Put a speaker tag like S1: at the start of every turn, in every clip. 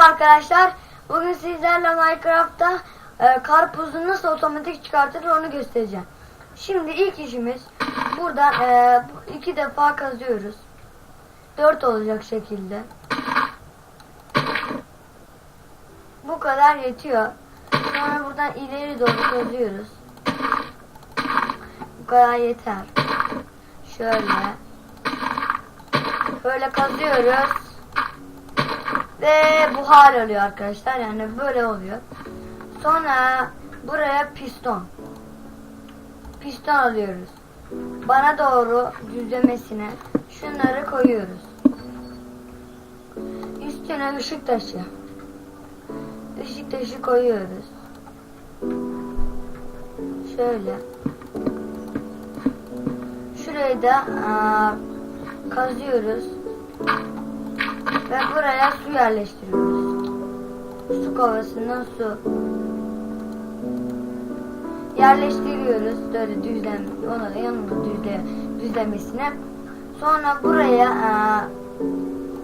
S1: arkadaşlar. Bugün sizlerle Minecraft'ta e, karpuzu nasıl otomatik çıkartılır onu göstereceğim. Şimdi ilk işimiz buradan e, iki defa kazıyoruz. Dört olacak şekilde. Bu kadar yetiyor. Sonra buradan ileri doğru kazıyoruz. Bu kadar yeter. Şöyle. Böyle kazıyoruz. Ve buhar oluyor arkadaşlar. Yani böyle oluyor. Sonra buraya piston. Piston alıyoruz. Bana doğru düzlemesine şunları koyuyoruz. Üstüne ışık taşı. Işık taşı koyuyoruz. Şöyle. Şurayı da aa, kazıyoruz. Ve buraya su yerleştiriyoruz. Su kovasından su. Yerleştiriyoruz böyle düzlem, ona da yanına düzle, düzlemesine. Sonra buraya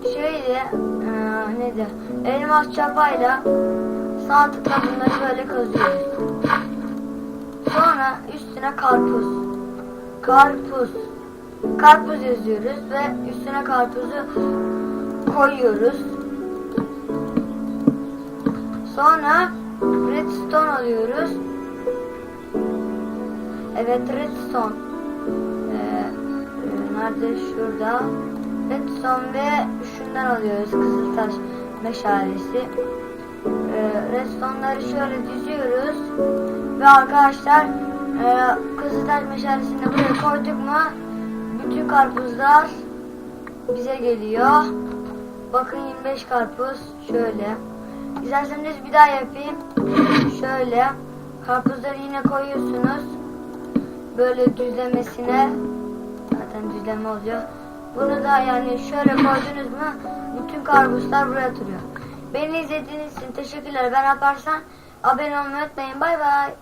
S1: eee, şöyle eee, nedir? Elmas çapayla sağ tıkla bunları böyle kazıyoruz. Sonra üstüne karpuz. Karpuz. Karpuz yazıyoruz ve üstüne karpuzu koyuyoruz. Sonra redstone alıyoruz. Evet redstone. Ee, e, nerede? Şurada. Redstone ve şundan alıyoruz. Kızıltaş meşalesi. Ee, redstone'ları şöyle diziyoruz. Ve arkadaşlar e, Kızıltaş meşalesini buraya koyduk mu bütün karpuzlar bize geliyor. Bakın 25 karpuz şöyle. İsterseniz bir daha yapayım. Şöyle. Karpuzları yine koyuyorsunuz. Böyle düzlemesine. Zaten düzleme oluyor. Bunu da yani şöyle koydunuz mu bütün karpuzlar buraya oturuyor. Beni izlediğiniz için teşekkürler. Ben yaparsan abone olmayı unutmayın. Bay bay.